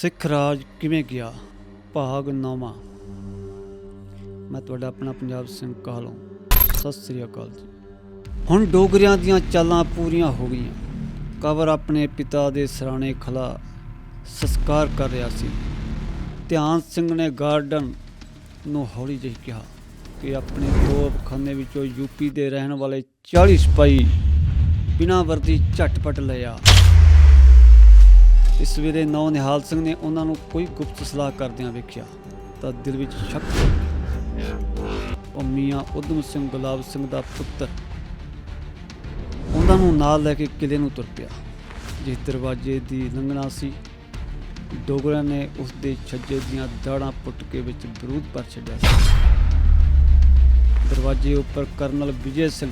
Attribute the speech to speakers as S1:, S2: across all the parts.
S1: ਸਿੱਖ ਰਾਜ ਕਿਵੇਂ ਗਿਆ? ਭਾਗ ਨੌਵਾਂ। ਮੈਂ ਤੁਹਾਡਾ ਆਪਣਾ ਪੰਜਾਬ ਸਿੰਘ ਕਾਹਲੋਂ? ਸਤਿ ਸ੍ਰੀ ਅਕਾਲ ਜੀ। ਹੁਣ ਡੋਗਰਿਆਂ ਦੀਆਂ ਚਾਲਾਂ ਪੂਰੀਆਂ ਹੋ ਗਈਆਂ। ਕਵਰ ਆਪਣੇ ਪਿਤਾ ਦੇ ਸਰਾਣੇ ਖਲਾ ਸੰਸਕਾਰ ਕਰ ਰਿਹਾ ਸੀ। ਧਿਆਨ ਸਿੰਘ ਨੇ ਗਾਰਡਨ ਨੂੰ ਹੌਲੀ ਜਿਹੀ ਕਿਹਾ ਕਿ ਆਪਣੇ ਤੋਪਖਾਨੇ ਵਿੱਚੋਂ ਯੂਪੀ ਦੇ ਰਹਿਣ ਵਾਲੇ 40 ਸਿਪਾਹੀ ਬਿਨਾਂ ਵਰਦੀ ਝਟਪਟ ਲਿਆ ਇਸ ਵੇਲੇ ਨੌ ਨਿਹਾਲ ਸਿੰਘ ਨੇ ਉਹਨਾਂ ਨੂੰ ਕੋਈ ਗੁਪਤ ਸਲਾਹ ਕਰਦਿਆਂ ਵੇਖਿਆ, ਤਾਂ ਦਿਲ ਵਿੱਚ ਸ਼ੱਕ ਉਹ ਮੀਆਂ ਉਦਮ ਸਿੰਘ, ਗੁਲਾਬ ਸਿੰਘ ਦਾ ਪੁੱਤਰ ਉਹਨਾਂ ਨੂੰ ਨਾਲ ਲੈ ਕੇ ਕਿਲੇ ਨੂੰ ਤੁਰ ਪਿਆ, ਜਿਸ ਦਰਵਾਜ਼ੇ ਦੀ ਲੰਘਣਾ ਸੀ। ਡੋਗਰਿਆਂ ਨੇ ਉਸ ਦੇ ਛੱਜੇ ਦੀਆਂ ਦਾੜਾਂ ਪੁੱਟ ਕੇ ਵਿੱਚ ਬਰੂਦ ਪਰ ਛੱਡਿਆ ਦਰਵਾਜ਼ੇ ਉੱਪਰ ਕਰਨਲ ਵਿਜੇ ਸਿੰਘ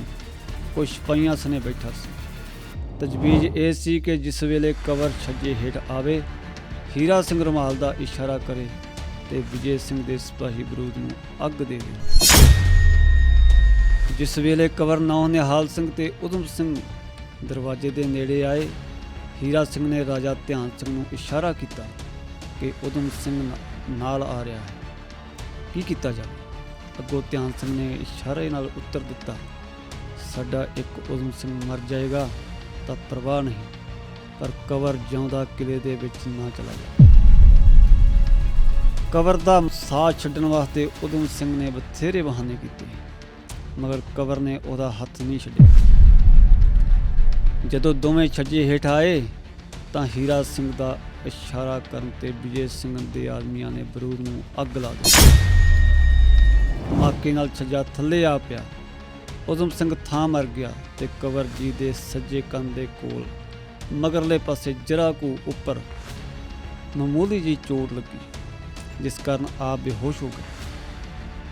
S1: ਕੁਝ ਸਿਪਾਹੀਆਂ ਸਨੇ ਬੈਠਾ ਸੀ। ਤਜਵੀਜ਼ ਇਹ ਸੀ ਕਿ ਜਿਸ ਵੇਲੇ ਕਵਰ ਛੱਜੇ ਹੇਠ ਆਵੇ, ਹੀਰਾ ਸਿੰਘ ਰਮਾਲ ਦਾ ਇਸ਼ਾਰਾ ਕਰੇ ਤੇ ਵਿਜੇ ਸਿੰਘ ਦੇ ਸਿਪਾਹੀ ਬਰੂਦ ਨੂੰ ਅੱਗ ਦੇ ਦੇਣ ਜਿਸ ਵੇਲੇ ਕਵਰ ਨੌ ਨਿਹਾਲ ਸਿੰਘ ਤੇ ਉਦਮ ਸਿੰਘ ਦਰਵਾਜ਼ੇ ਦੇ ਨੇੜੇ ਆਏ, ਹੀਰਾ ਸਿੰਘ ਨੇ ਰਾਜਾ ਧਿਆਨ ਸਿੰਘ ਨੂੰ ਇਸ਼ਾਰਾ ਕੀਤਾ ਕਿ ਉਦਮ ਸਿੰਘ ਨਾਲ ਆ ਰਿਹਾ ਹੈ। ਕੀ ਕੀਤਾ ਜਾਵੇ? ਅੱਗੋਂ ਧਿਆਨ ਸਿੰਘ ਨੇ ਇਸ਼ਾਰੇ ਨਾਲ ਉੱਤਰ ਦਿੱਤਾ, ਸਾਡਾ ਇੱਕ ਉਦਮ ਸਿੰਘ ਮਰ ਜਾਏਗਾ। ਤਾਂ ਪਰਵਾਹ ਨਹੀਂ, ਪਰ ਕਵਰ ਜਿਉਂਦਾ ਕਿਲੇ ਦੇ ਵਿੱਚ ਨਾ ਚਲਾ ਜਾ ਕਵਰ ਦਾ ਸਾਥ ਛੱਡਣ ਵਾਸਤੇ ਉਦਮ ਸਿੰਘ ਨੇ ਬਥੇਰੇ ਬਹਾਨੇ ਕੀਤੇ, ਮਗਰ ਕਵਰ ਨੇ ਉਹਦਾ ਹੱਥ ਨਹੀਂ ਛੱਡਿਆ। ਜਦੋਂ ਦੋਵੇਂ ਛੱਜੇ ਹੇਠ ਆਏ, ਤਾਂ ਹੀਰਾ ਸਿੰਘ ਦਾ ਇਸ਼ਾਰਾ ਕਰਨ ਤੇ ਵਿਜੇ ਸਿੰਘ ਦੇ ਆਦਮੀਆਂ ਨੇ ਬਰੂਦ ਨੂੰ ਅੱਗ ਲਾ ਦਿੱਤੀ। ਧਮਾਕੇ ਨਾਲ ਛੱਜਾ ਥੱਲੇ ਆ ਪਿਆ। ਉਦਮ ਸਿੰਘ ਥਾਂ ਮਰ ਗਿਆ ਤੇ ਕਵਰ ਜੀ ਦੇ ਸੱਜੇ ਕੰਨ ਦੇ ਕੋਲ ਮਗਰਲੇ ਪਾਸੇ ਜਰਾ ਕੁ ਉੱਪਰ ਮਾਮੂਲੀ ਜੀ ਚੋਟ ਲੱਗੀ, ਜਿਸ ਕਾਰਨ ਆਪ ਬੇਹੋਸ਼ ਹੋ ਗਏ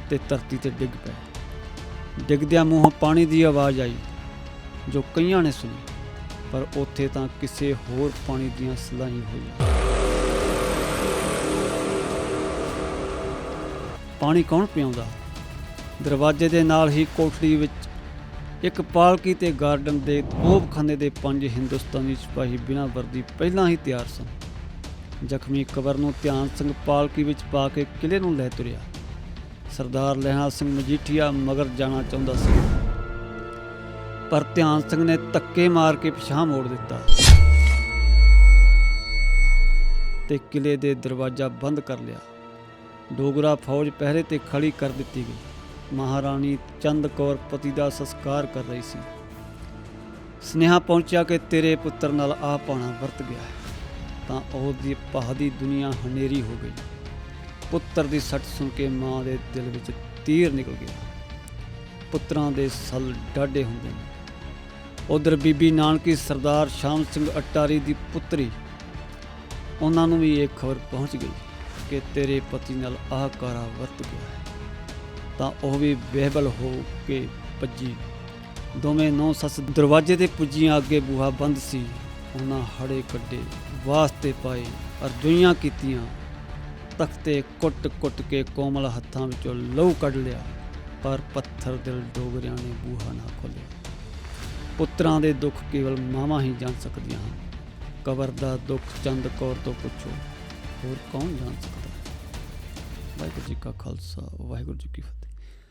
S1: ਤੇ ਧਰਤੀ ਤੇ ਡਿੱਗ ਪਏ। ਡਿੱਗਦਿਆਂ ਮੂੰਹੋਂ ਪਾਣੀ ਦੀ ਆਵਾਜ਼ ਆਈ, ਜੋ ਕਈਆਂ ਨੇ ਸੁਣੀ, ਪਰ ਉੱਥੇ ਤਾਂ ਕਿਸੇ ਹੋਰ ਪਾਣੀ ਦੀਆਂ ਸਲਾਹੀਂ ਹੋਈਆਂ। ਪਾਣੀ ਕੌਣ ਪਿਆਉਂਦਾ? ਦਰਵਾਜ਼ੇ ਦੇ ਨਾਲ ਹੀ ਕੋਠੜੀ ਵਿੱਚ ਇੱਕ ਪਾਲਕੀ ਤੇ ਗਾਰਡਨ ਦੇ ਤੋਪਖਾਨੇ ਦੇ ਪੰਜ ਹਿੰਦੁਸਤਾਨੀ ਸਿਪਾਹੀ ਬਿਨਾਂ ਵਰਦੀ ਪਹਿਲਾਂ ਹੀ ਤਿਆਰ ਸਨ। ਜ਼ਖਮੀ ਕਬਰ ਨੂੰ ਧਿਆਨ ਸਿੰਘ ਪਾਲਕੀ ਵਿੱਚ ਪਾ ਕੇ ਕਿਲੇ ਨੂੰ ਲੈ ਤੁਰਿਆ। ਸਰਦਾਰ ਲਹਿਣਾ ਸਿੰਘ ਮਜੀਠੀਆ ਮਗਰ ਜਾਣਾ ਚਾਹੁੰਦਾ ਸੀ। ਪਰ ਧਿਆਨ ਸਿੰਘ ਨੇ ਧੱਕੇ ਮਾਰ ਕੇ ਪਿਛਾਂਹ ਮੋੜ ਦਿੱਤਾ। ਤੇ ਕਿਲੇ ਦੇ ਦਰਵਾਜ਼ਾ ਬੰਦ ਕਰ ਲਿਆ। ਡੋਗਰਾ ਫੌਜ ਪਹਿਰੇ ਤੇ ਖੜੀ ਕਰ ਦਿੱਤੀ ਗਈ। ਮਹਾਰਾਣੀ ਚੰਦ ਕੌਰ ਪਤੀ ਦਾ ਸੰਸਕਾਰ ਕਰ ਰਹੀ ਸੀ। ਸਨੇਹਾ ਪਹੁੰਚਿਆ ਕਿ ਤੇਰੇ ਪੁੱਤਰ ਨਾਲ ਆ ਪਾਣਾ ਵਰਤ ਗਿਆ ਹੈ। ਤਾਂ ਉਹ ਦੀ ਪਹਾਦੀ ਦੁਨੀਆ ਹਨੇਰੀ ਹੋ ਗਈ। ਪੁੱਤਰ ਦੀ ਸੱਟ ਸੁਣ ਕੇ ਮਾਂ ਦੇ ਦਿਲ ਵਿੱਚ ਤੀਰ ਨਿਕਲ ਗਿਆ। ਪੁੱਤਰਾਂ ਦੇ ਸਲ ਡਾਢੇ ਹੁੰਦੇ ਨੇ। ਉਧਰ ਬੀਬੀ ਨਾਨਕੀ ਸਰਦਾਰ ਸ਼ਾਮ ਸਿੰਘ ਅਟਾਰੀ ਦੀ ਪੁੱਤਰੀ, ਉਹਨਾਂ ਨੂੰ ਵੀ ਇਹ ਖਬਰ ਪਹੁੰਚ ਗਈ ਕਿ ਤੇਰੇ ਪਤੀ ਨਾਲ ਆਹ ਕਾਰਾ ਵਰਤ ਗਿਆ ਹੈ। ਤਾਂ ਉਹ ਵੀ ਬੇਹਬਲ ਹੋ ਕੇ ਭੱਜੀ। ਦੋਵੇਂ ਨੌ ਸੱਸ ਦਰਵਾਜ਼ੇ ਤੇ ਪੁੱਜੀਆਂ, ਅੱਗੇ ਬੂਹਾ ਬੰਦ ਸੀ। ਉਹਨਾਂ ਹੜੇ ਕੱਢੇ ਵਾਸਤੇ ਪਾਏ ਅਰਜ਼ੋਈਆਂ ਕੀਤੀਆਂ। ਤਖਤੇ ਕੁੱਟ-ਕੁੱਟ ਕੇ ਕੋਮਲ ਹੱਥਾਂ ਵਿੱਚੋਂ ਲਹੂ ਕੱਢ ਲਿਆ, ਪਰ ਪੱਥਰ ਦਿਲ ਡੋਗਰਿਆਂ ਨੇ ਬੂਹਾ ਨਾ ਖੋਲ੍ਹਿਆ। ਪੁੱਤਰਾਂ ਦੇ ਦੁੱਖ ਕੇਵਲ ਮਾਵਾਂ ਹੀ ਜਾਣ ਸਕਦੀਆਂ ਹਨ। ਕਬਰ ਦਾ ਦੁੱਖ ਚੰਦ ਕੌਰ ਤੋਂ ਪੁੱਛੋ, ਹੋਰ ਕੌਣ ਜਾਣ ਸਕਦਾ? ਵਾਹਿਗੁਰੂ ਜੀ ਕਾ ਖਾਲਸਾ, ਵਾਹਿਗੁਰੂ ਜੀ ਕੀ ਫਤਿਹ।